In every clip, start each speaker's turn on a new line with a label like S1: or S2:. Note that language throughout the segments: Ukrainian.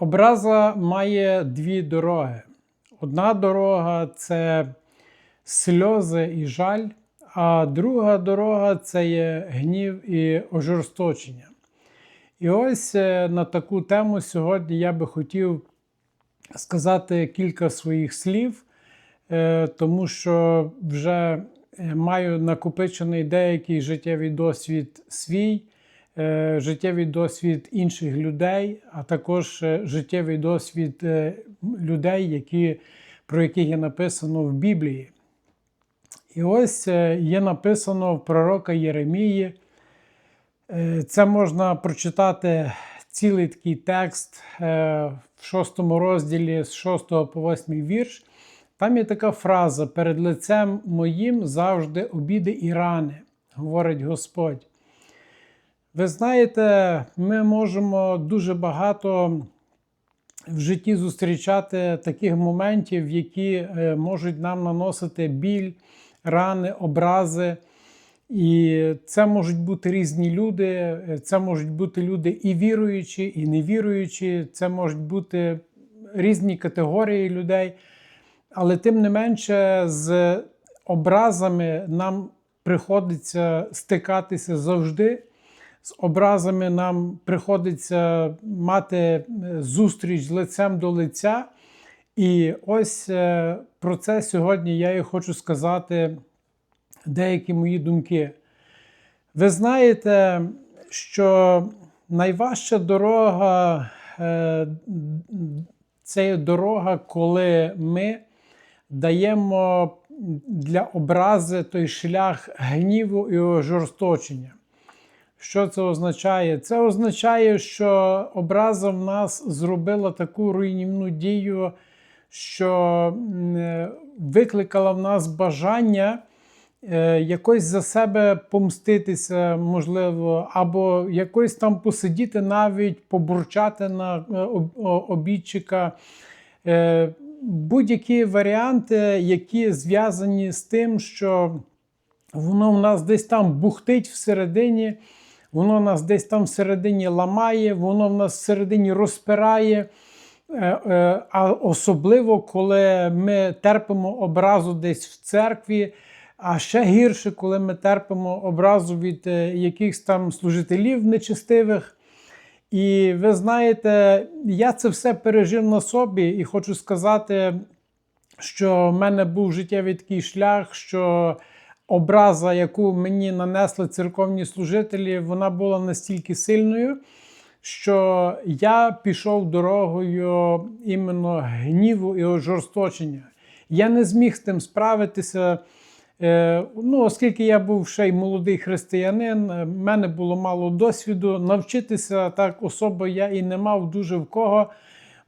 S1: Образа має дві дороги. Одна дорога це сльози і жаль, а друга дорога це є гнів і ожорсточення. І ось е, на таку тему сьогодні я би хотів сказати кілька своїх слів, е, тому що вже е, маю накопичений деякий життєвий досвід свій, життєвий досвід інших людей, а також е, життєвий досвід е, людей, які, про яких є написано в Біблії. І ось е, є написано в пророка Єремії. Е, Це можна прочитати цілий такий текст е, в шостому розділі з 6 по 8 вірш. Там є така фраза: перед лицем моїм завжди обіди і рани, говорить Господь. Ви знаєте, ми можемо дуже багато в житті зустрічати таких моментів, які е, можуть нам наносити біль, рани, образи. І це можуть бути різні люди, е, це можуть бути люди і віруючі, і невіруючі, це можуть бути різні категорії людей. Але тим не менше, з образами нам приходиться стикатися завжди. З образами нам приходиться мати е, зустріч лицем до лиця. І ось е, про це сьогодні я і хочу сказати деякі мої думки. Ви знаєте, що найважча дорога е, це є дорога, коли ми даємо для образи той шлях гніву і ожорсточення. Що це означає? Це означає, що образа в нас зробила таку руйнівну дію, що е, викликала в нас бажання е, якось за себе помститися, можливо, або якось там посидіти, навіть побурчати на е, обідчика. Будь-які варіанти, які зв'язані з тим, що воно в нас десь там бухтить всередині, воно нас десь там всередині ламає, воно в нас всередині розпирає. Е, е, А особливо, коли ми терпимо образу десь в церкві, а ще гірше, коли ми терпимо образу від е, якихось там служителів нечестивих. І ви знаєте, я це все пережив на собі і хочу сказати, що в мене був життєвий такий шлях, що образа, яку мені нанесли церковні служителі, вона була настільки сильною, що я пішов дорогою іменно гніву і ожорсточення. Я не зміг з тим справитися. Е, Ну, оскільки я був ще й молодий християнин, е, в мене було мало досвіду. Навчитися так особо я і не мав дуже в кого,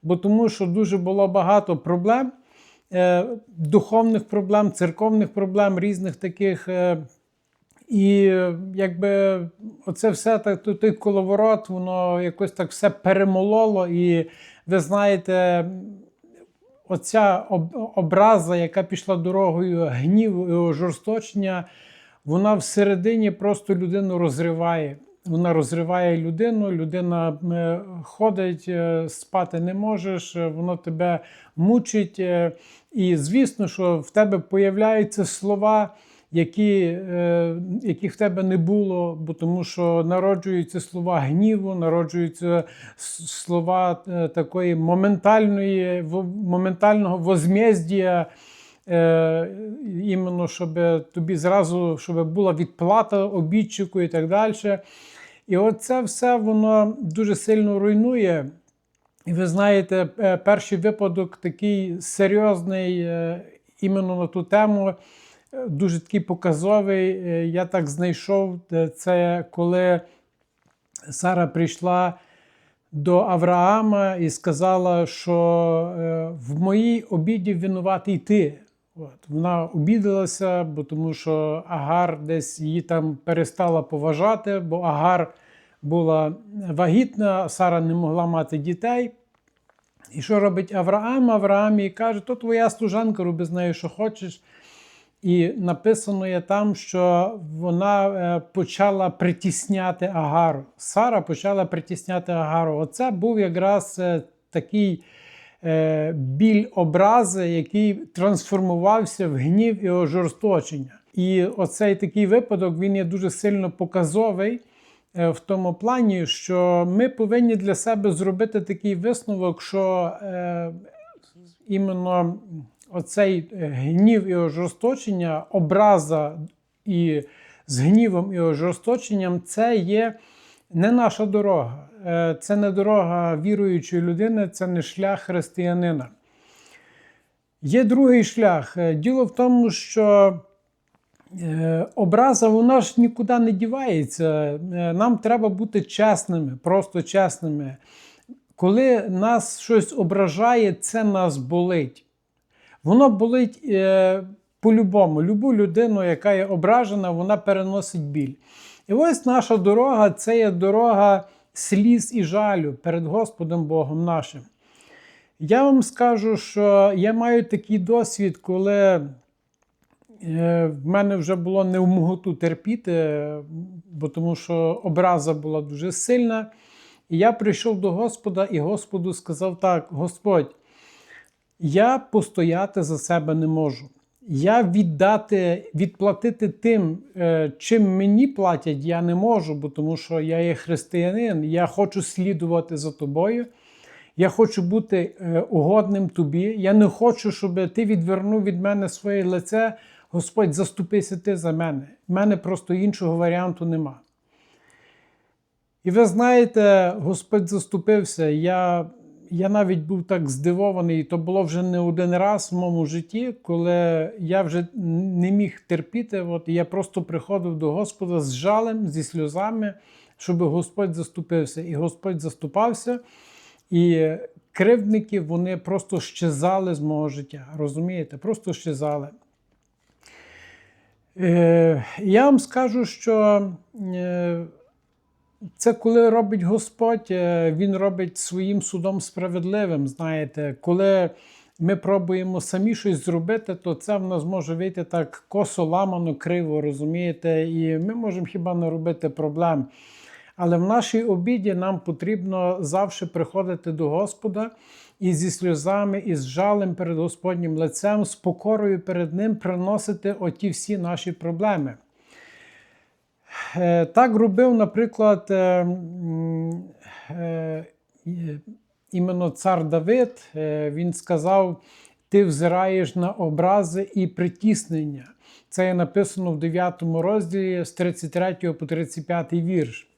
S1: бо тому що дуже було багато проблем, духовних проблем, церковних проблем, різних таких. е, І е, якби оце все так, той- коловорот, воно якось так все перемололо. І ви знаєте, оця образа, яка пішла дорогою гніву і ожорсточення, вона всередині просто людину розриває. Вона розриває людину, людина е, ходить, е, спати не можеш, е, воно тебе мучить. І звісно, що в тебе появляються слова, які, е, яких в тебе не було, бо тому що народжуються слова гніву, народжуються слова е, такої моментальної, в- моментального возмездія, е, іменно щоб тобі зразу щоб була відплата обідчику і так далі. І оце все воно дуже сильно руйнує. І ви знаєте, е, перший випадок такий серйозний е, іменно на ту тему, е, дуже такий показовий. Я так знайшов. Це коли Сара прийшла до Авраама і сказала, що в моїй обіді винуватий ти. От. Вона обідалася, бо тому що Агар десь її там перестала поважати, бо Агар була вагітна, Сара не могла мати дітей. І що робить Авраам? Авраам їй каже, то твоя служанка, роби з нею, що хочеш. І написано є там, що вона е, почала притісняти Агару. Сара почала притісняти Агару. Оце був якраз е, такий е, біль образи, який трансформувався в гнів і ожорсточення. І оцей такий випадок він є дуже сильно показовий в тому плані, що ми повинні для себе зробити такий висновок, що е, іменно оцей е, гнів і ожорсточення, образа і з гнівом і ожорсточенням це є не наша дорога. Е, Це не дорога віруючої людини, це не шлях християнина. Є другий шлях. Е, Діло в тому, що е, образа вона ж нікуди не дівається. Е, Нам треба бути чесними, просто чесними. Коли нас щось ображає, це нас болить. Воно болить е, по-любому. Любу людину, яка є ображена, вона переносить біль. І ось наша дорога це є дорога сліз і жалю перед Господом Богом нашим. Я вам скажу, що я маю такий досвід, коли е, в мене вже було не в моготу терпіти, бо тому що образа була дуже сильна. І я прийшов до Господа і Господу сказав так: Господь, я постояти за себе не можу. Я віддати, відплатити тим, е, чим мені платять, я не можу, бо тому що я є християнин, я хочу слідувати за тобою. Я хочу бути е, угодним тобі. Я не хочу, щоб ти відвернув від мене своє лице. Господь, заступися ти за мене. У мене просто іншого варіанту нема. І ви знаєте, Господь заступився. Я, я навіть був так здивований, і то було вже не один раз в моєму житті, коли я вже не міг терпіти. От, я просто приходив до Господа з жалем, зі сльозами, щоб Господь заступився. І Господь заступався. І кривдники вони просто щезали з мого життя. Розумієте? Просто щезали. Е, я вам скажу, що е, це коли робить Господь, е, Він робить своїм судом справедливим. Знаєте, коли ми пробуємо самі щось зробити, то це в нас може вийти так косо, ламано, криво, розумієте, і ми можемо хіба не робити проблем. Але в нашій обіді нам потрібно завжди приходити до Господа і зі сльозами, і з жалем перед Господнім лицем, з покорою перед Ним приносити оті всі наші проблеми. Е, Так робив, наприклад, е, е, іменно цар Давид. Він сказав: Ти взираєш на образи і притіснення. Це є написано в 9 розділі з 33 по 35 вірш.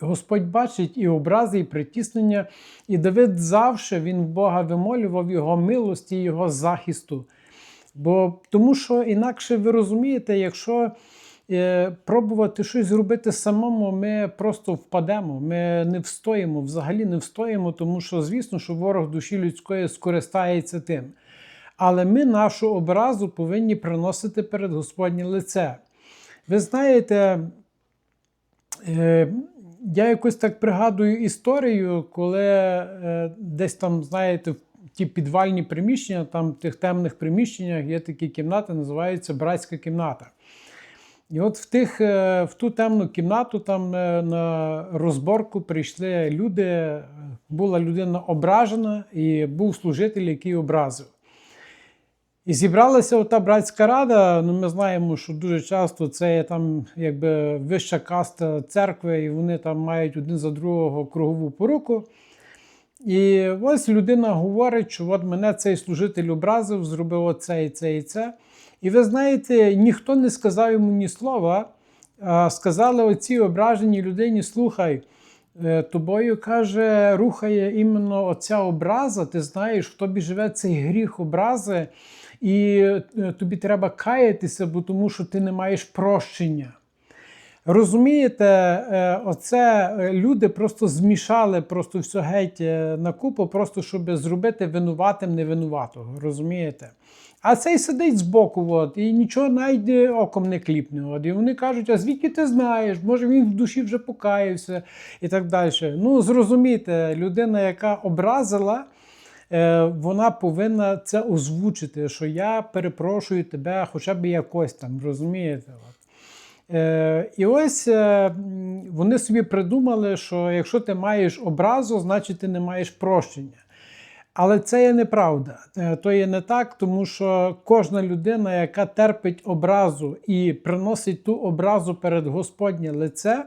S1: Господь бачить і образи, і притіснення, і Давид завжди він в Бога вимолював його милості, його захисту. Бо тому що інакше ви розумієте, якщо е, пробувати щось зробити самому, ми просто впадемо, ми не встоїмо, взагалі не встоїмо, тому що, звісно, що ворог душі людської скористається тим. Але ми нашу образу повинні приносити перед Господнє лице. Ви знаєте, Е, Я якось так пригадую історію, коли е, десь там, знаєте, в ті підвальні приміщення, там в тих темних приміщеннях є такі кімнати, називаються братська кімната. І от в, тих, е, в ту темну кімнату там е, на розборку прийшли люди, була людина ображена, і був служитель, який образив. І зібралася ота братська рада. Ну, ми знаємо, що дуже часто це там якби вища каста церкви, і вони там мають один за другого кругову поруку. І ось людина говорить, що от мене цей служитель образив, зробив оце і це і це. І ви знаєте, ніхто не сказав йому ні слова, сказали оцій ображеній людині: слухай, е, тобою каже, рухає іменно оця образа. Ти знаєш, в тобі живе цей гріх образи, і е, тобі треба каятися, бо тому що ти не маєш прощення. Розумієте, е, оце е, люди просто змішали просто все геть на купу, просто щоб зробити винуватим невинуватого. Розумієте? А цей сидить збоку, от, і нічого навіть оком не кліпне. От, і вони кажуть, а звідки ти знаєш? Може він в душі вже покаявся і так далі. Ну, зрозумійте, людина, яка образила, вона повинна це озвучити, що я перепрошую тебе хоча б якось там, розумієте? Е, і ось е, вони собі придумали, що якщо ти маєш образу, значить ти не маєш прощення. Але це є неправда. Е, То є не так, тому що кожна людина, яка терпить образу і приносить ту образу перед Господнє лице,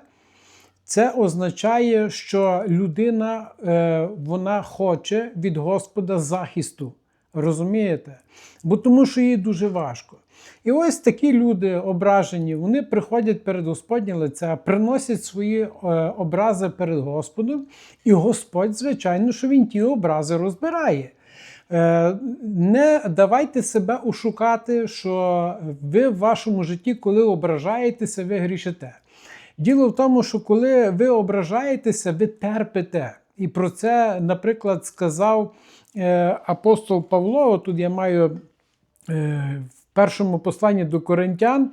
S1: це означає, що людина е, вона хоче від Господа захисту. Розумієте? Бо тому що їй дуже важко. І ось такі люди ображені, вони приходять перед Господнє лице, приносять свої е, образи перед Господом, і Господь, звичайно, що він ті образи розбирає. Е, Не давайте себе ушукати, що ви в вашому житті, коли ображаєтеся, ви грішите. Діло в тому, що коли ви ображаєтеся, ви терпите. І про це, наприклад, сказав е, апостол Павло. Тут я маю е, в першому посланні до коринтян.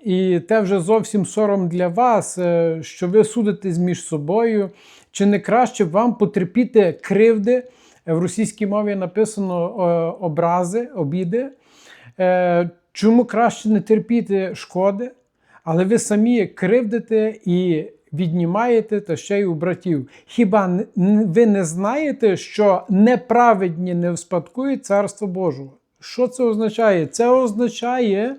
S1: І те вже зовсім сором для вас, е, що ви судитесь між собою. Чи не краще вам потерпіти кривди? В російській мові написано образи, обіди. Чому краще не терпіти шкоди? Але ви самі кривдите і віднімаєте та ще й у братів. Хіба ви не знаєте, що неправедні не вспадкують Царство Божого? Що це означає? Це означає,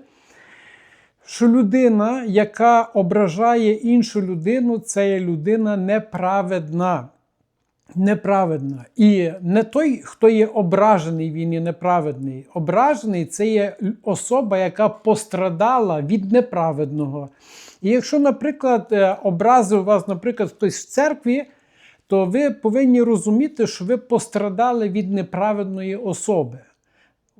S1: що людина, яка ображає іншу людину, це є людина неправедна. Неправедна. І не той, хто є ображений, він є неправедний. Ображений це є особа, яка пострадала від неправедного. І якщо, наприклад, е, образив вас, наприклад, хтось в церкві, то ви повинні розуміти, що ви пострадали від неправедної особи.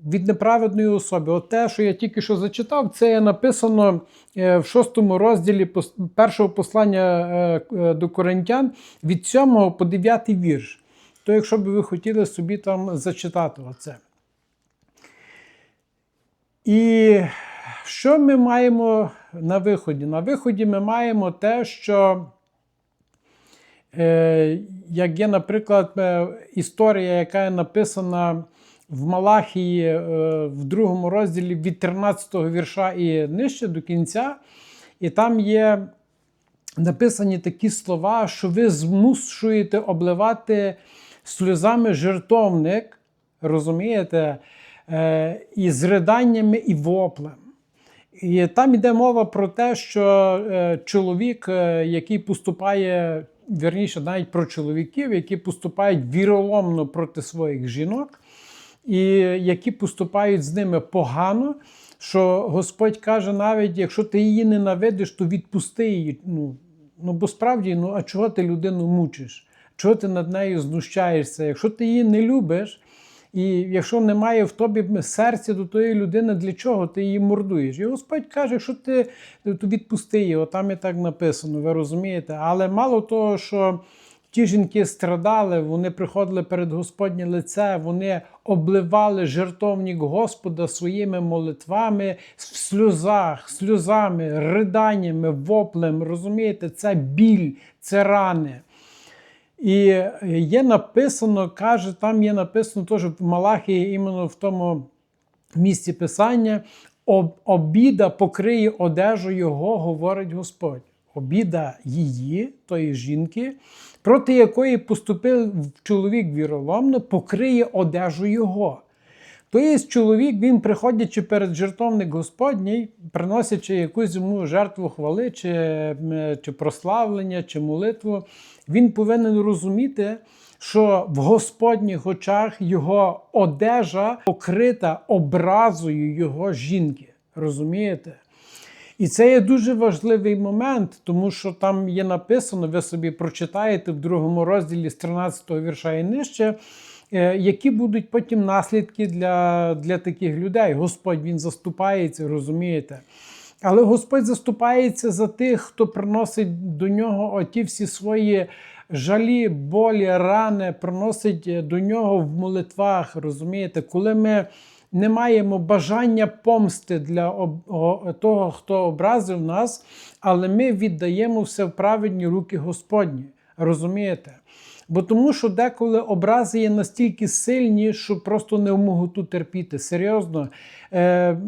S1: Від неправедної особи. От те, що я тільки що зачитав, це є написано е, в шостому розділі першого послання е, е, до коринтян від 7 по 9 вірш. То, якщо б ви хотіли собі там зачитати оце. І що ми маємо на виході? На виході ми маємо те, що, як є, наприклад, історія, яка є написана в Малахії е, в другому розділі від 13 вірша і нижче до кінця, і там є написані такі слова, що ви змушуєте обливати сльозами жертовник, розумієте, е, і з риданнями і воплем. І там йде мова про те, що е, чоловік, який поступає, вірніше, навіть про чоловіків, які поступають віроломно проти своїх жінок, і які поступають з ними погано, що Господь каже, навіть якщо ти її ненавидиш, то відпусти її. Ну, ну бо справді, ну а чого ти людину мучиш? Чого ти над нею знущаєшся? Якщо ти її не любиш, і якщо немає в тобі серця до тої людини, для чого ти її мордуєш? І Господь каже, якщо ти то відпусти її, там і так написано, ви розумієте? Але мало того, що ті жінки страдали, вони приходили перед Господнє лице, вони обливали жертовник Господа своїми молитвами в сльозах, сльозами, риданнями, воплем. Розумієте, це біль, це рани. І є написано, каже, там є написано теж в Малахії, іменно в тому місці Писання, «Об- обіда покриє одежу його, говорить Господь. Обіда її, тої жінки, проти якої поступив чоловік віроломно, покриє одежу його. Тобто чоловік, він, приходячи перед жертовник Господній, приносячи якусь йому жертву хвали, чи, чи прославлення, чи молитву, він повинен розуміти, що в Господніх очах його одежа покрита образою його жінки. Розумієте? І це є дуже важливий момент, тому що там є написано, ви собі прочитаєте в другому розділі з 13-го вірша і нижче, е, які будуть потім наслідки для, для таких людей. Господь він заступається, розумієте? Але Господь заступається за тих, хто приносить до нього оті всі свої жалі, болі, рани, приносить е, до нього в молитвах. Розумієте, коли ми не маємо бажання помсти для того, хто образив нас, але ми віддаємо все в праведні руки Господні. Розумієте? Бо тому, що деколи образи є настільки сильні, що просто не в моготу терпіти. Серйозно. Е,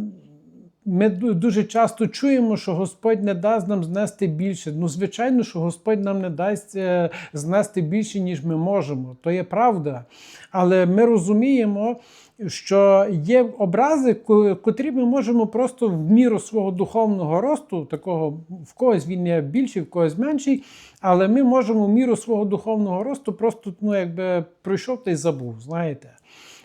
S1: ми дуже часто чуємо, що Господь не дасть нам знести більше. Ну, звичайно, що Господь нам не дасть е, знести більше, ніж ми можемо. То є правда. Але ми розуміємо, що є образи, котрі ми можемо просто в міру свого духовного росту, такого в когось він є більший, в когось менший, але ми можемо в міру свого духовного росту просто ну, якби пройшов та й забув, знаєте.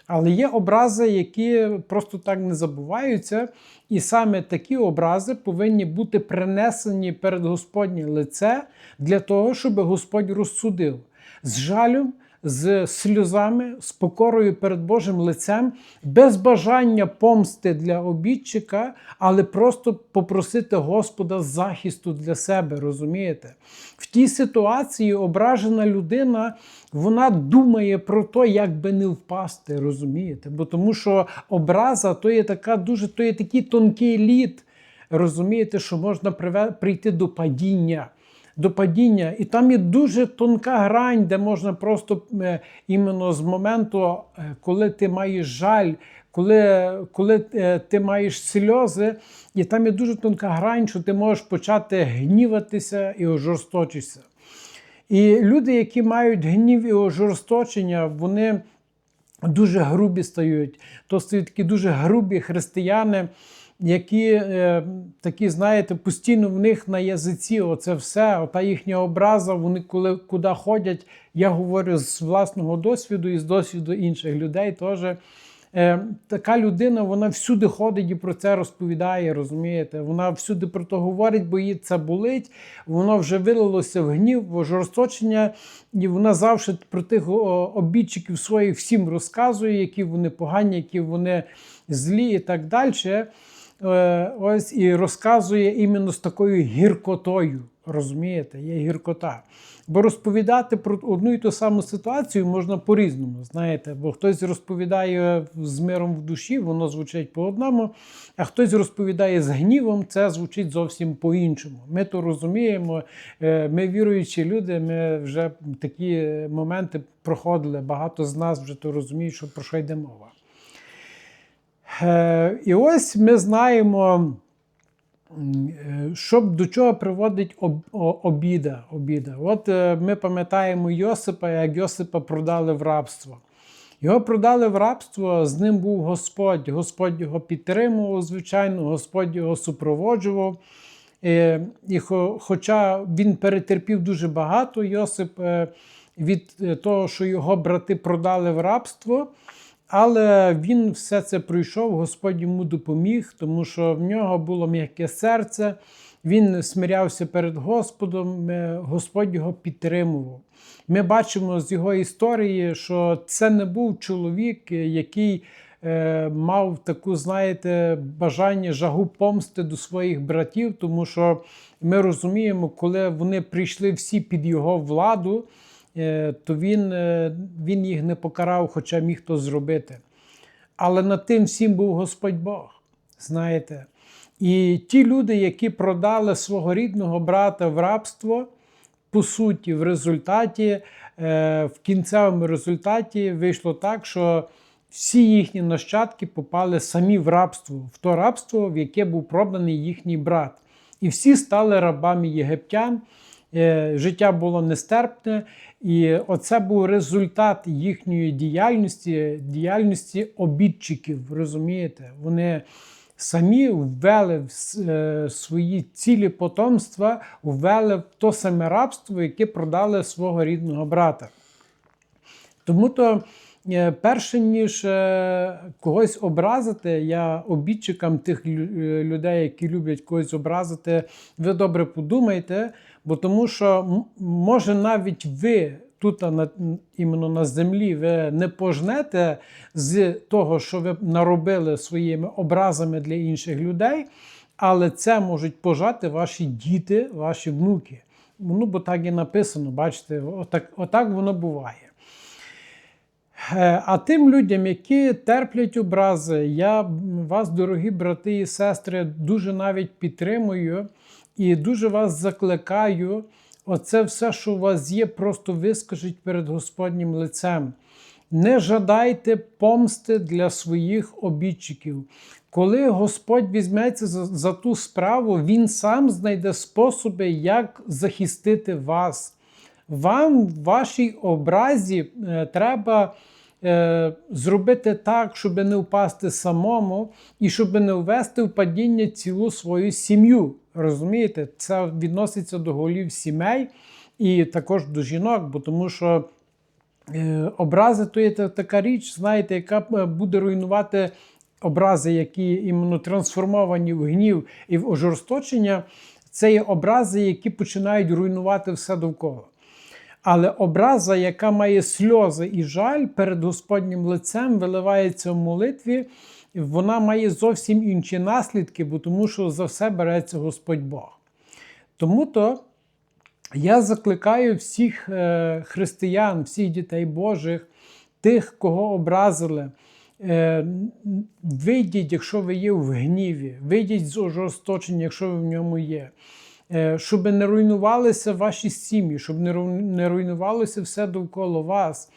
S1: Але є образи, які просто так не забуваються, і саме такі образи повинні бути принесені перед Господнє лице для того, щоб Господь розсудив з жалем, з сльозами, з покорою перед Божим лицем, без бажання помсти для обідчика, але просто попросити Господа захисту для себе, розумієте? В тій ситуації ображена людина вона думає про те, як би не впасти, розумієте? Бо тому що образа то є така дуже, то є такий тонкий лід, розумієте, що можна прийти до падіння. До падіння, і там є дуже тонка грань, де можна просто е, іменно з моменту, е, коли ти маєш жаль, коли, коли е, ти маєш сльози, і там є дуже тонка грань, що ти можеш почати гніватися і ожорсточитися. І люди, які мають гнів і ожорсточення, вони дуже грубі стають. То стають такі дуже грубі християни, які е, такі, знаєте, постійно в них на язиці оце все, ота їхня образа, вони коли куди ходять, я говорю з власного досвіду і з досвіду інших людей теж. Е, така людина, вона всюди ходить і про це розповідає, розумієте? Вона всюди про це говорить, бо їй це болить, воно вже вилилося в гнів, в ожорсточення, і вона завжди про тих обідчиків своїх всім розказує, які вони погані, які вони злі і так далі. Е, ось і розказує іменно з такою гіркотою. Розумієте, є гіркота. Бо розповідати про одну і ту саму ситуацію можна по-різному, знаєте, бо хтось розповідає з миром в душі, воно звучить по-одному, а хтось розповідає з гнівом, це звучить зовсім по-іншому. Ми то розуміємо, е, ми віруючі люди, ми вже такі моменти проходили. Багато з нас вже то розуміють, що про що йде мова. Е, І ось ми знаємо. Е, Що до чого приводить об, обіда, обіда. От е, ми пам'ятаємо Йосипа, як Йосипа продали в рабство. Його продали в рабство, з ним був Господь. Господь його підтримував, звичайно, Господь його супроводжував. І хоча він перетерпів дуже багато, Йосип від того, що його брати продали в рабство, але він все це пройшов, Господь йому допоміг, тому що в нього було м'яке серце, він смирявся перед Господом, е, Господь його підтримував. Ми бачимо з його історії, що це не був чоловік, е, який е, мав таку, знаєте, бажання жагу помсти до своїх братів, тому що ми розуміємо, коли вони прийшли всі під його владу, то він, е, він їх не покарав, хоча міг то зробити. Але над тим всім був Господь Бог, знаєте. І ті люди, які продали свого рідного брата в рабство, по суті, в результаті, е, в кінцевому результаті вийшло так, що всі їхні нащадки попали самі в рабство, в то рабство, в яке був проданий їхній брат. І всі стали рабами єгиптян. Е, Життя було нестерпне, і оце був результат їхньої діяльності, діяльності обідчиків. Розумієте? Вони самі ввели в е, свої цілі потомства, ввели в то саме рабство, яке продали свого рідного брата. Тому то, е, перше ніж когось образити, я обідчикам тих людей, які люблять когось образити, ви добре подумайте, бо тому що може навіть ви. Тут на, іменно на землі ви не пожнете з того, що ви наробили своїми образами для інших людей, але це можуть пожати ваші діти, ваші внуки. Ну, бо так і написано, бачите, отак, отак воно буває. Е, А тим людям, які терплять образи, я вас, дорогі брати і сестри, дуже навіть підтримую і дуже вас закликаю. Оце все, що у вас є, просто вискажіть перед Господнім лицем. Не жадайте помсти для своїх обідчиків. коли Господь візьметься за, за ту справу, Він сам знайде способи, як захистити вас. Вам в вашій образі е, треба е, зробити так, щоб не впасти самому і щоб не ввести в падіння цілу свою сім'ю. Розумієте, це відноситься до голів сімей і також до жінок, бо тому що е, образи то є така річ, знаєте, яка буде руйнувати образи, які іменно трансформовані в гнів і в ожорсточення. Це є образи, які починають руйнувати все довкола. Але образа, яка має сльози і жаль перед Господнім лицем, виливається в молитві, вона має зовсім інші наслідки, бо тому що за все береться Господь Бог. Тому то я закликаю всіх е, християн, всіх дітей Божих, тих, кого образили. Е, Вийдіть, якщо ви є в гніві, вийдіть з ожорсточення, якщо ви в ньому є. Е, Щоб не руйнувалися ваші сім'ї, щоб не руйнувалося все довкола вас.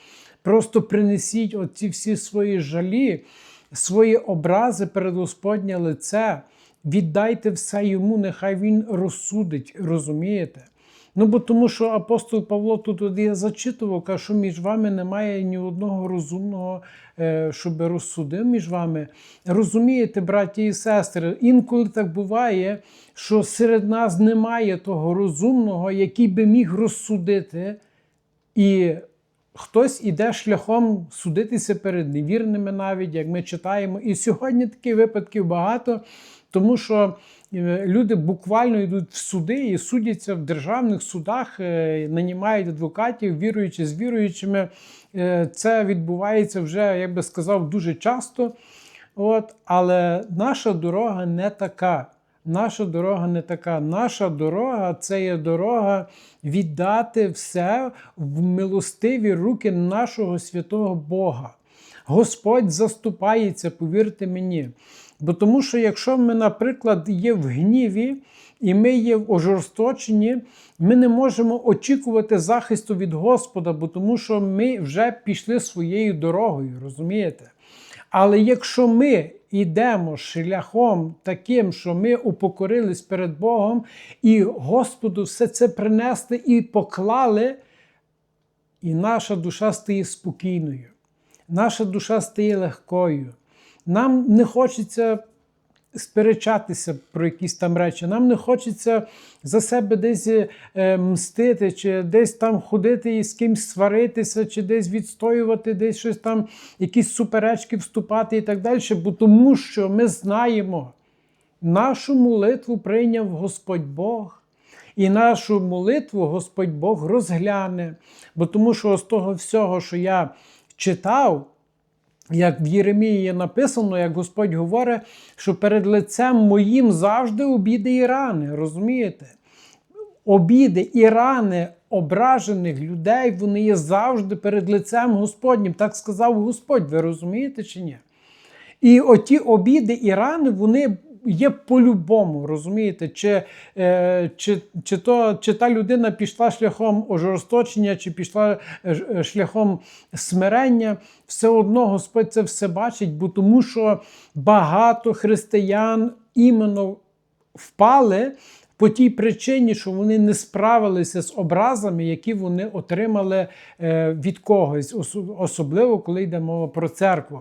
S1: Просто принесіть оці всі свої жалі, свої образи перед Господнє лице, віддайте все йому, нехай він розсудить, розумієте? Ну, бо тому що апостол Павло тут от я зачитував, каже, що між вами немає ні одного розумного, е, щоб розсудив між вами. Розумієте, браті і сестри, інколи так буває, що серед нас немає того розумного, який би міг розсудити, і хтось іде шляхом судитися перед невірними, навіть як ми читаємо. І сьогодні таких випадків багато, тому що е, люди буквально йдуть в суди і судяться в державних судах, е, нанімають адвокатів, віруючи з віруючими. Е, Це відбувається вже, як би сказав, дуже часто. От, але наша дорога не така. Наша дорога не така. Наша дорога це є дорога віддати все в милостиві руки нашого святого Бога. Господь заступається, повірте мені. Бо тому що якщо ми, наприклад, є в гніві і ми є в ожорсточенні, ми не можемо очікувати захисту від Господа, бо тому що ми вже пішли своєю дорогою, розумієте? Але якщо ми йдемо шляхом таким, що ми упокорились перед Богом і Господу все це принесли і поклали, і наша душа стає спокійною, наша душа стає легкою. Нам не хочеться сперечатися про якісь там речі. Нам не хочеться за себе десь е, мстити, чи десь там ходити і з кимсь сваритися, чи десь відстоювати, десь щось там, якісь суперечки вступати і так далі. Бо тому що ми знаємо, нашу молитву прийняв Господь Бог. І нашу молитву Господь Бог розгляне. Бо тому що з того всього, що я читав, як в Єремії є написано, як Господь говорить, що перед лицем моїм завжди обіди і рани. Розумієте? Обіди і рани ображених людей, вони є завжди перед лицем Господнім. Так сказав Господь. Ви розумієте чи ні? І оті обіди і рани, вони є по-любому, розумієте? Чи, е, чи, чи, то, чи та людина пішла шляхом ожорсточення, чи пішла е, е, шляхом смирення, все одно Господь це все бачить, бо тому що багато християн іменно впали по тій причині, що вони не справилися з образами, які вони отримали е, від когось, особливо коли йде мова про церкву.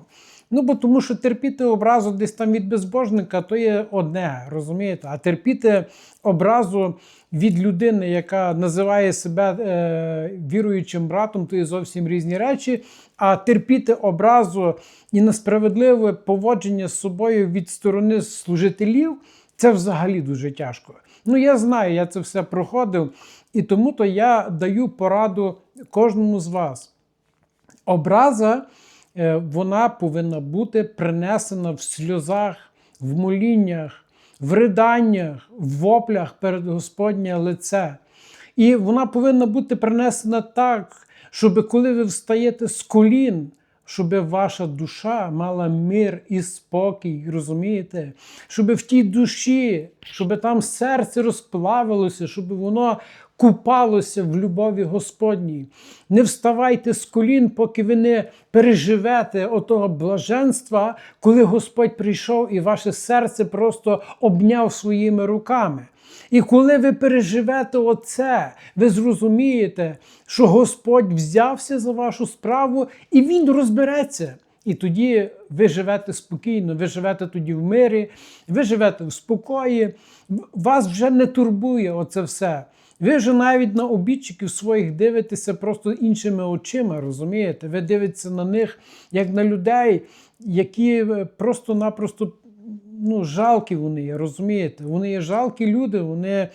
S1: Ну, бо тому що терпіти образу десь там від безбожника, то є одне, розумієте? А терпіти образу від людини, яка називає себе е, віруючим братом, то є зовсім різні речі. А терпіти образу і несправедливе поводження з собою від сторони служителів це взагалі дуже тяжко. Ну, я знаю, я це все проходив, і тому то я даю пораду кожному з вас. Образа вона повинна бути принесена в сльозах, в моліннях, в riданнях, в воплях перед Господнє лице. І вона повинна бути принесена так, щоб коли ви встаєте з колін, щоб ваша душа мала мир і спокій, розумієте? Щоб в тій душі, щоб там серце розплавилося, щоб воно купалося в любові Господній. Не вставайте з колін, поки ви не переживете отого блаженства, коли Господь прийшов і ваше серце просто обняв своїми руками. І коли ви переживете оце, ви зрозумієте, що Господь взявся за вашу справу і Він розбереться. І тоді ви живете спокійно, ви живете тоді в мирі, ви живете в спокої, вас вже не турбує оце все. Ви вже навіть на обідчиків своїх дивитеся просто іншими очима, розумієте? Ви дивитеся на них як на людей, які просто-напросто ну, жалкі вони є, розумієте? Вони є жалкі люди, вони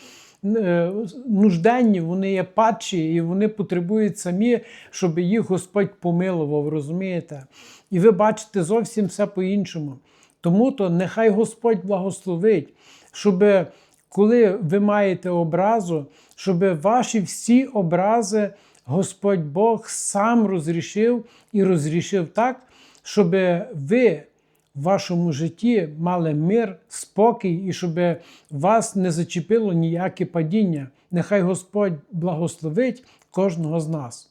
S1: е, нужденні, вони є падші, і вони потребують самі, щоб їх Господь помилував, розумієте? І ви бачите зовсім все по-іншому. Тому то нехай Господь благословить, щоб коли ви маєте образу, щоб ваші всі образи Господь Бог сам розрішив і розрішив так, щоб ви в вашому житті мали мир, спокій і щоб вас не зачепило ніяке падіння. Нехай Господь благословить кожного з нас.